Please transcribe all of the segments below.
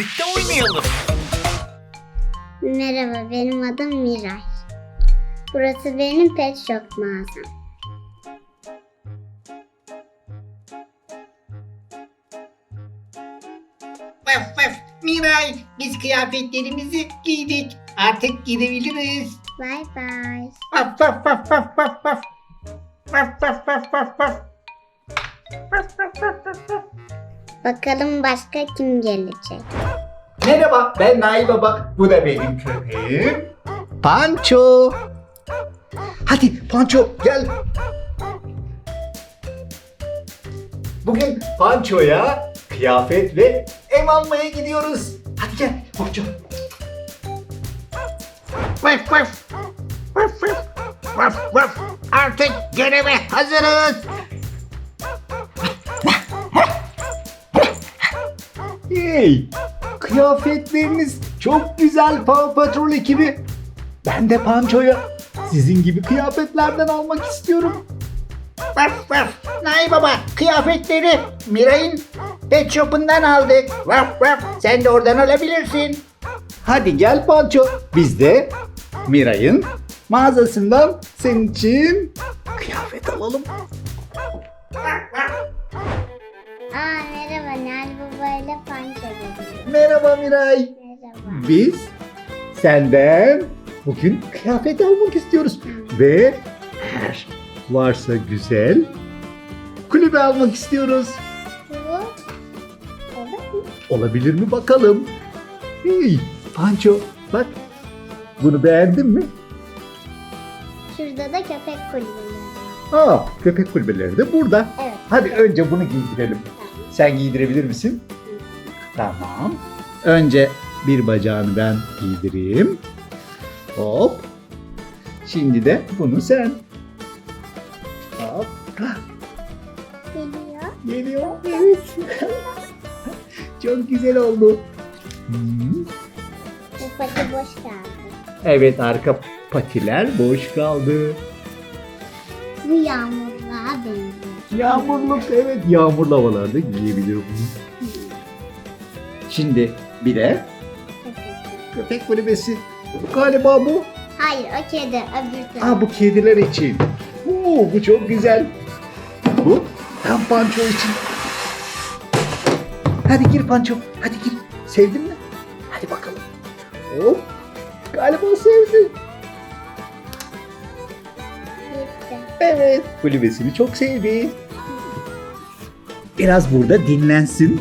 birlikte oynayalım. Merhaba, benim adım Miray. Burası benim pet shop mağazam. Vaf vaf. Miray biz kıyafetlerimizi giydik. Artık gidebiliriz. Bye bye. Vaf vaf vaf vaf vaf vaf. Vaf vaf vaf vaf vaf. Vaf vaf vaf vaf vaf. Bakalım başka kim gelecek? Merhaba ben Nail Baba. Bu da benim köpeğim. Panço. Hadi Panço gel. Bugün Panço'ya kıyafet ve ev almaya gidiyoruz. Hadi gel Panço. Vaf vaf. Vaf vaf. Vaf vaf. Artık göreve hazırız. Hey! Kıyafetleriniz çok güzel Paw Patrol ekibi. Ben de Panço'ya sizin gibi kıyafetlerden almak istiyorum. Vaf vaf. Nay baba kıyafetleri Miray'ın pet shop'undan aldık. Vaf vaf. Sen de oradan alabilirsin. Hadi gel Panço. Biz de Miray'ın mağazasından senin için kıyafet alalım. Aa merhaba, Nal Baba ile Panço geliyor. Merhaba Miray. Merhaba. Biz senden bugün kıyafet almak istiyoruz. Ve eğer varsa güzel kulübe almak istiyoruz. Olabilir mi bakalım? Hey Panço bak bunu beğendin mi? Şurada da köpek kulübeleri. Aa köpek kulübeleri de burada. Evet. Hadi önce bunu giydirelim. Sen giydirebilir misin? Tamam. Önce bir bacağını ben giydireyim. Hop. Şimdi de bunu sen. Hop. Hah, Geliyor. Geliyor. Evet. Çok güzel oldu. Hmm. Bu pati boş kaldı. Evet arka patiler boş kaldı. Bu yağmurluğa benziyor. Yağmurluk evet yağmurlu havalarda giyebilir bunu. Şimdi bir de Köpek. kulübesi. Galiba bu. Hayır o kedi öbür taraf. Aa bu kediler için. Oo, bu çok güzel. Bu tam panço için. Hadi gir panço. Hadi gir. Sevdin mi? Hadi bakalım. Hop. Galiba sevdi. Evet. Kulübesini çok sevdi. Biraz burada dinlensin.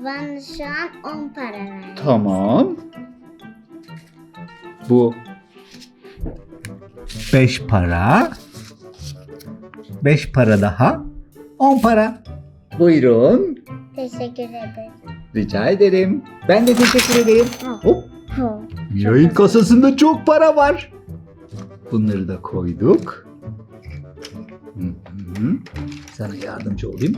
Nal baba bana şu an 10 para verdi. Tamam. Bu 5 para. 5 para daha. 10 para. Buyurun. Teşekkür ederim. Rica ederim. Ben de teşekkür ederim. Hop. Ho. Yayın kasasında çok para var. Bunları da koyduk. Hı hı. Sana yardımcı olayım.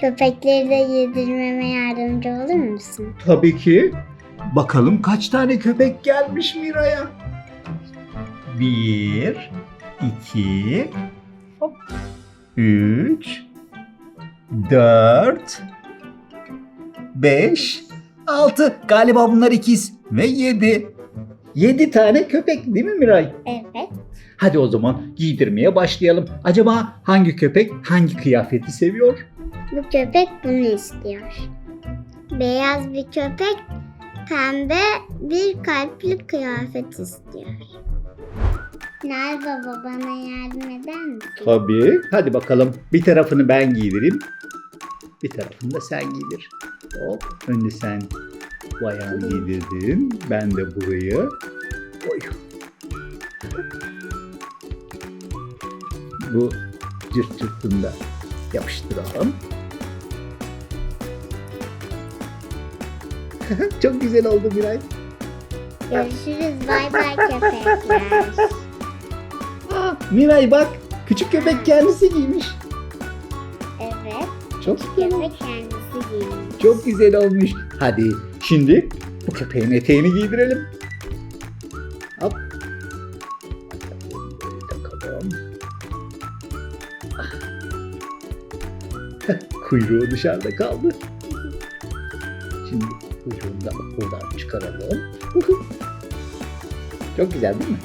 Köpekleri de yedirmeme yardımcı olur musun? Tabii ki. Bakalım kaç tane köpek gelmiş Mira'ya. Bir, iki, hop, üç, dört, beş, altı. Galiba bunlar ikiz ve yedi. Yedi tane köpek değil mi Miray? Evet. Hadi o zaman giydirmeye başlayalım. Acaba hangi köpek hangi kıyafeti seviyor? Bu köpek bunu istiyor. Beyaz bir köpek pembe bir kalpli kıyafet istiyor. Nal baba bana yardım eder misin? Tabii. Hadi bakalım. Bir tarafını ben giydireyim. Bir tarafını da sen giydir. Hop. Önce sen bu ayağını giydirdin. Ben de burayı. Oy. Bu cırt cırtını da yapıştıralım. Çok güzel oldu Miray. Görüşürüz bay bay köpekler. Miray bak. Küçük köpek kendisi giymiş. Evet. Çok güzel olmuş. Köpek kendisi giymiş. Çok güzel olmuş. Hadi Şimdi bu köpeğin eteğini giydirelim. Hop. Takalım. Kuyruğu dışarıda kaldı. Şimdi kuyruğunu da buradan çıkaralım. Çok güzel değil mi?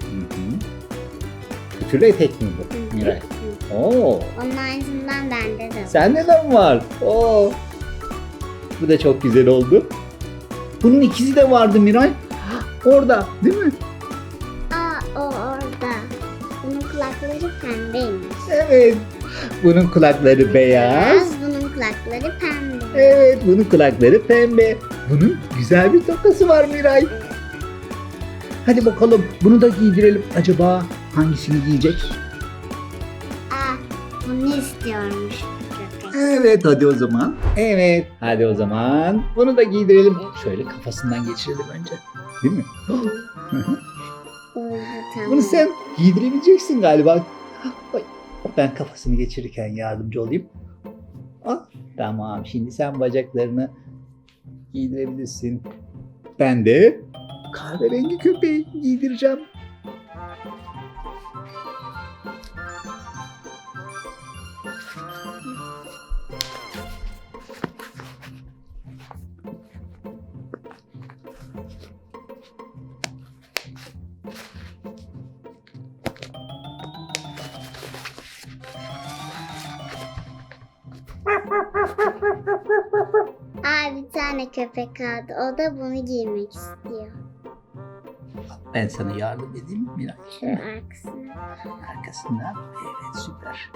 Hı hı. Ütülü etek mi bu? Miray. Oo, Onun aynısından bende de var. sende de mi var? Oo. Bu da çok güzel oldu. Bunun ikisi de vardı Miray. Orada değil mi? Aa o orada. Bunun kulakları pembeymiş. Evet. Bunun kulakları beyaz. Bunun kulakları pembe. Evet, bunun kulakları pembe. Bunun güzel bir tokası var Miray. Hadi bakalım bunu da giydirelim. Acaba hangisini giyecek? Aa bunu istiyormuş. Evet hadi o zaman. Evet hadi o zaman bunu da giydirelim. Şöyle kafasından geçirelim önce. Değil mi? Bunu sen giydirebileceksin galiba. Ay, Ben kafasını geçirirken yardımcı olayım. Tamam şimdi sen bacaklarını giydirebilirsin. Ben de kahverengi köpeği giydireceğim. Tane köpek kaldı. O da bunu giymek istiyor. Ben sana yardım edeyim Miray. Şu arkasına. Arkasından. Evet süper.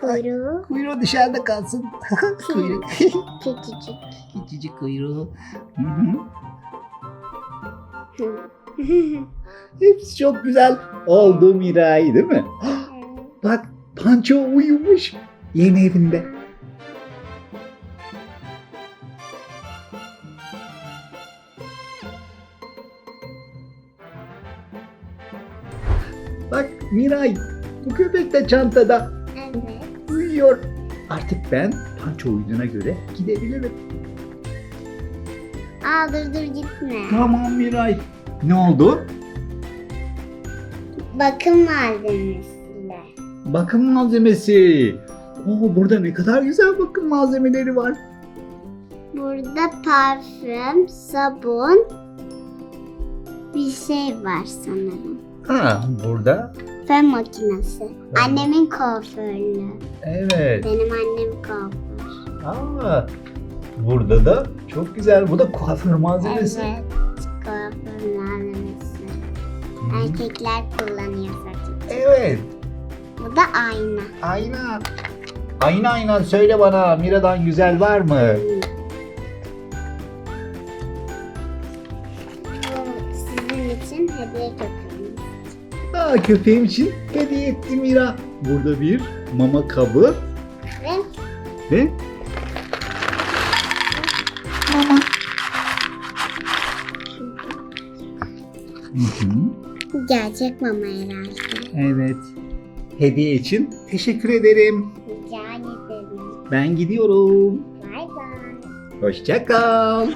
Kuyruğu Kuyruğu dışarıda kalsın. Kuyruk. küçücük. Küçücük kuyruğu. Hı hı. Hepsi çok güzel oldu Miray değil mi? Bak Panço uyumuş yeni evinde. Miray bu köpek de çantada evet. uyuyor. Artık ben Panço uyuduğuna göre gidebilirim. Aa dur dur gitme. Tamam Miray. Ne oldu? Bakım malzemesiyle. Bakım malzemesi. Oo, burada ne kadar güzel bakım malzemeleri var. Burada parfüm, sabun, bir şey var sanırım. Ha, burada. Fön makinesi. Annemin kuaförlüğü. Evet. Benim annem kuaför. Aa, burada da çok güzel. Bu da kuaför malzemesi. Evet. Kuaför malzemesi. Hı. Erkekler kullanıyor zaten. Evet. Bu da ayna. Ayna. Ayna ayna söyle bana Mira'dan güzel var mı? Bu sizin için hediye köpeğimiz. Aa, köpeğim için hediye etti Mira. Burada bir mama kabı Ve ve mama. Hı hı. gerçek mama herhalde. Evet. Hediye için teşekkür ederim. Rica ederim. Ben gidiyorum. Bay bay. Hoşça kal.